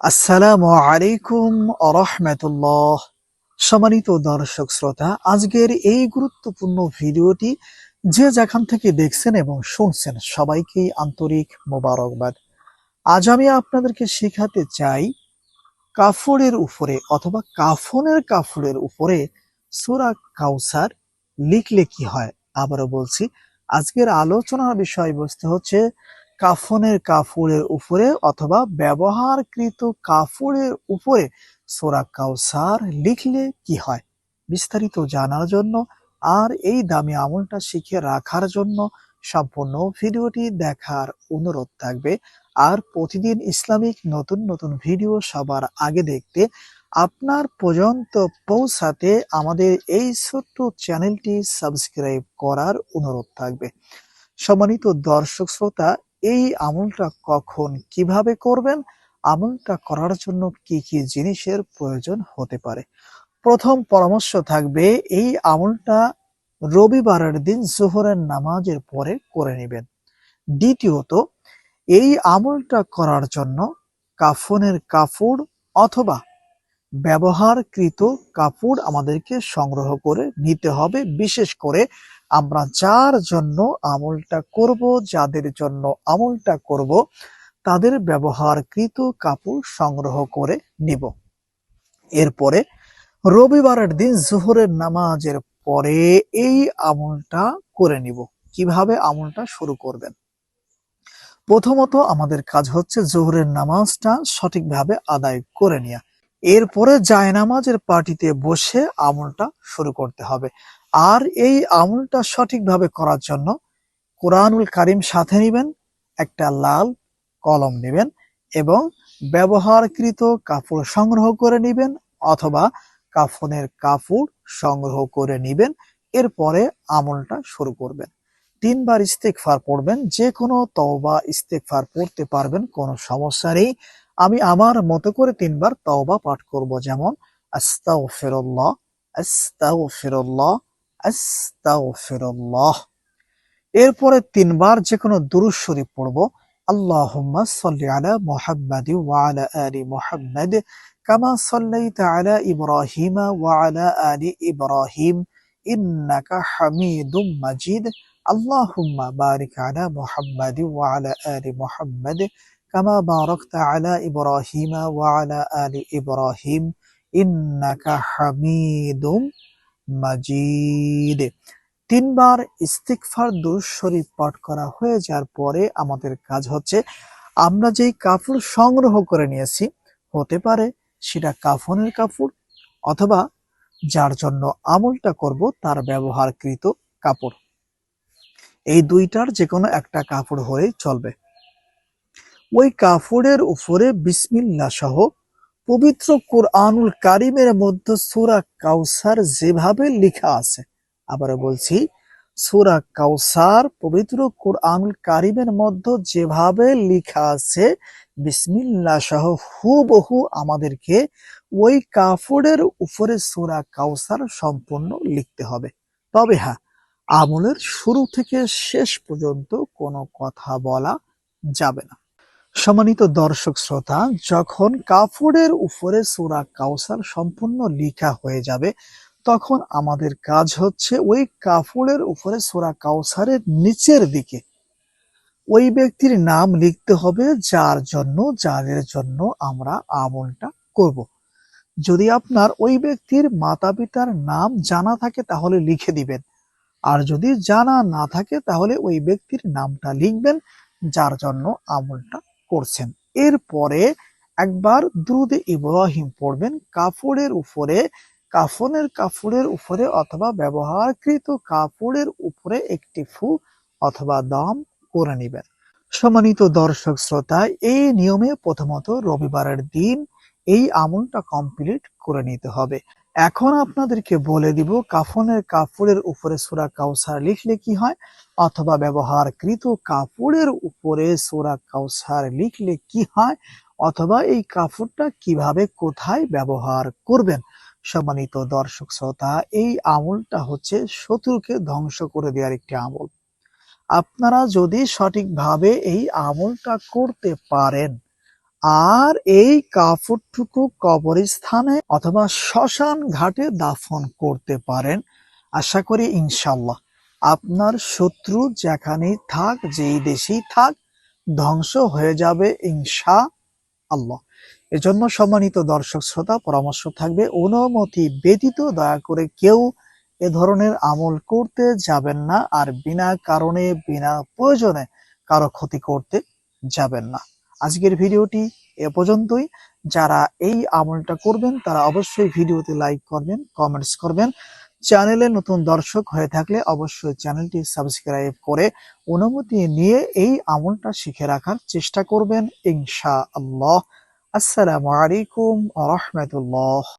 আসসালামু আলাইকুম সম্মানিত দর্শক শ্রোতা, আজকের এই গুরুত্বপূর্ণ ভিডিওটি যে যেখান থেকে দেখছেন এবং শুনছেন সবাইকেই আন্তরিক মোবারকবাদ। আজ আমি আপনাদেরকে শেখাতে চাই কাফড়ের উপরে অথবা কাফনের কাফড়ের উপরে সুরা কাউসার লিখলে কি হয়। আবারও বলছি, আজকের আলোচনার বিষয়বস্তু হচ্ছে কাফনের কাফড়ের উপরে অথবা ব্যবহারকৃত কাফড়ের উপরে সোরা কাউসার লিখলে কি হয়? বিস্তারিত জানার জন্য আর এই দামি আমলটা শিখে রাখার জন্য সম্পূর্ণ ভিডিওটি দেখার অনুরোধ থাকবে। আর প্রতিদিন ইসলামিক নতুন নতুন ভিডিও সবার আগে দেখতে আপনার পর্যন্ত পৌঁছাতে আমাদের এই ছোট্ট চ্যানেলটি সাবস্ক্রাইব করার অনুরোধ থাকবে। সম্মানিত দর্শক শ্রোতা এই আমলটা কখন কীভাবে করবেন? আমলটা করার জন্য কি কি জিনিসের প্রয়োজন হতে পারে? প্রথম পরামর্শ থাকবে, এই আমলটা রবিবারের দিন জোহরের নামাজের পরে করে নেবেন। দ্বিতীয়ত, এই আমলটা করার জন্য কাফনের কাপড় অথবা ব্যবহারকৃত কাপড় আমাদেরকে সংগ্রহ করে নিতে হবে। বিশেষ করে আমরা যার জন্য আমলটা করব, যাদের জন্য আমলটা করব, তাদের ব্যবহারকৃত কাপড় সংগ্রহ করে নিব। এরপরে রবিবারের দিন জোহরের নামাজের পরে এই আমলটা করে নিব। কীভাবে আমলটা শুরু করবেন? প্রথমত আমাদের কাজ হচ্ছে জোহরের নামাজটা সঠিকভাবে আদায় করে নেওয়া এরপরে জায়নামাজের পার্টিতে বসে আমলটা শুরু করতে হবে। আর এই আমলটা সঠিকভাবে করার জন্য কোরআনুল কারিম সাথে নেবেন, একটা লাল কলম নেবেন এবং ব্যবহারকৃত কাপড় সংগ্রহ করে নেবেন অথবা কাফনের কাপড় সংগ্রহ করে নেবেন, এরপরে আমলটা শুরু করবেন। তিনবার ইস্তেকফার পড়বেন যে কোনো তওবা ইস্তেকফার পড়তে পারবেন, কোনো সমস্যা নেই। আমি আমার মতো করে তিনবার তওবা পাঠ করব। যেমন, আস্তাগফিরুল্লাহ আস্তাগফিরুল্লাহ আস্তাগফিরুল্লাহ। এরপরে তিনবার যে কোনো দুরূদ শরীফ পড়ব। আল্লাহুম্মা সাল্লি আলা মুহাম্মাদি ওয়া আলা আলি মুহাম্মাদ কামা সাল্লাইতা আলা ইব্রাহিমা ওয়া আলা আলি ইব্রাহিম ইন্নাকা হামিদুম মাজিদ। আল্লাহুম্মা বারিক আলা মুহাম্মাদি ওয়া আলা আলি মুহাম্মাদ কামা বারাকতা আলা ইব্রাহিমা ওয়া আলা আলি ইব্রাহিম ইন্নাকা হামিদুম তিনবার ইস্তিকফার দুরূদ শরীফ পাঠ করা হয়ে যাওয়ার পরে আমাদের কাজ হচ্ছে, আমরা যেই কাপড় সংগ্রহ করে নিয়েছি, হতে পারে সেটা কাফনের কাপড় অথবা যার জন্য আমলটা করব তার ব্যবহারকৃত কাপড়। এই দুইটার যে কোনো একটা কাপড় হয়ে চলবে। ওই কাপড়ের উপরে বিসমিল্লা সহ পবিত্র কোরআনুল কারিমের মধ্যে সুরা কাউসার যেভাবে লেখা আছে আবার বলছি, সুরা কাউসার পবিত্র কোরআনুল কারিমের মধ্যে যেভাবে লেখা আছে বিসমিল্লা সহ হুবহু আমাদেরকে ওই কাপড়ের উপরে সুরা কাউসার সম্পূর্ণ লিখতে হবে। তবে হ্যাঁ আমলের শুরু থেকে শেষ পর্যন্ত কোনো কথা বলা যাবে না। সম্মানিত দর্শক শ্রোতা, যখন কাপড়ের উপরে সুরা কাউসার সম্পূর্ণ লিখা হয়ে যাবে, তখন আমাদের কাজ হচ্ছে ওই কাপড়ের উপরে সুরা কাউসারের নিচের দিকে ওই ব্যক্তির নাম লিখতে হবে যার জন্য, যাদের জন্য আমরা আমলটা করব। যদি আপনার ওই ব্যক্তির মাতা পিতার নাম জানা থাকে, তাহলে লিখে দিবেন আর যদি জানা না থাকে, তাহলে ওই ব্যক্তির নামটা লিখবেন, যার জন্য আমলটা করছেন। এরপরে একবার দ্রুদে ইব্রাহিম পড়বেন কাপড়ের উপরে, কাফনের কাপড়ের উপরে অথবা ব্যবহারকৃত কাপড়ের উপরে একটি ফু অথবা দম করে নেবেন। সম্মানিত দর্শক শ্রোতা এই নিয়মে প্রথমত রবিবারের দিন এই আমলটা কমপ্লিট করে নিতে হবে। এখন আপনাদেরকে বলে দিব, কাফনের কাপড়ের উপরে সুরা কাউসার লিখলে কি হয়? অথবা ব্যবহারকৃত কাপড়ের উপরে সুরা কাউসার লিখলে কি হয়? অথবা এই কাপড়টা কীভাবে কোথায় ব্যবহার করবেন? সম্মানিত দর্শক শ্রোতা, এই আমলটা হচ্ছে শত্রুকে ধ্বংস করে দেওয়ার একটি আমল। আপনারা যদি সঠিকভাবে এই আমলটা করতে পারেন আর এই কাপড়টুকু কবরস্থানে অথবা শ্মশান ঘাটে দাফন করতে পারেন। আশা করি ইনশাল্লাহ আপনার শত্রু যেখানেই থাক, যেই দেশেই থাক, ধ্বংস হয়ে যাবে ইনশা আল্লাহ এজন্য সম্মানিত দর্শক শ্রোতা, পরামর্শ থাকবে, অনুমতি ব্যতীত দয়া করে কেউ এ ধরনের আমল করতে যাবেন না, আর বিনা কারণে, বিনা প্রয়োজনে কারও ক্ষতি করতে যাবেন না। আজকের ভিডিওটি এ পর্যন্তই। যারা এই আমলটা করবেন, তারা অবশ্যই ভিডিওতে লাইক করবেন, কমেন্টস করবেন। চ্যানেলে নতুন দর্শক হয়ে থাকলে অবশ্যই চ্যানেলটি সাবস্ক্রাইব করে অনুমতি নিয়ে এই আমলটা শিখে রাখার চেষ্টা করবেন ইনশা আল্লাহ আসসালামু আলাইকুম রহমতুল্লাহ।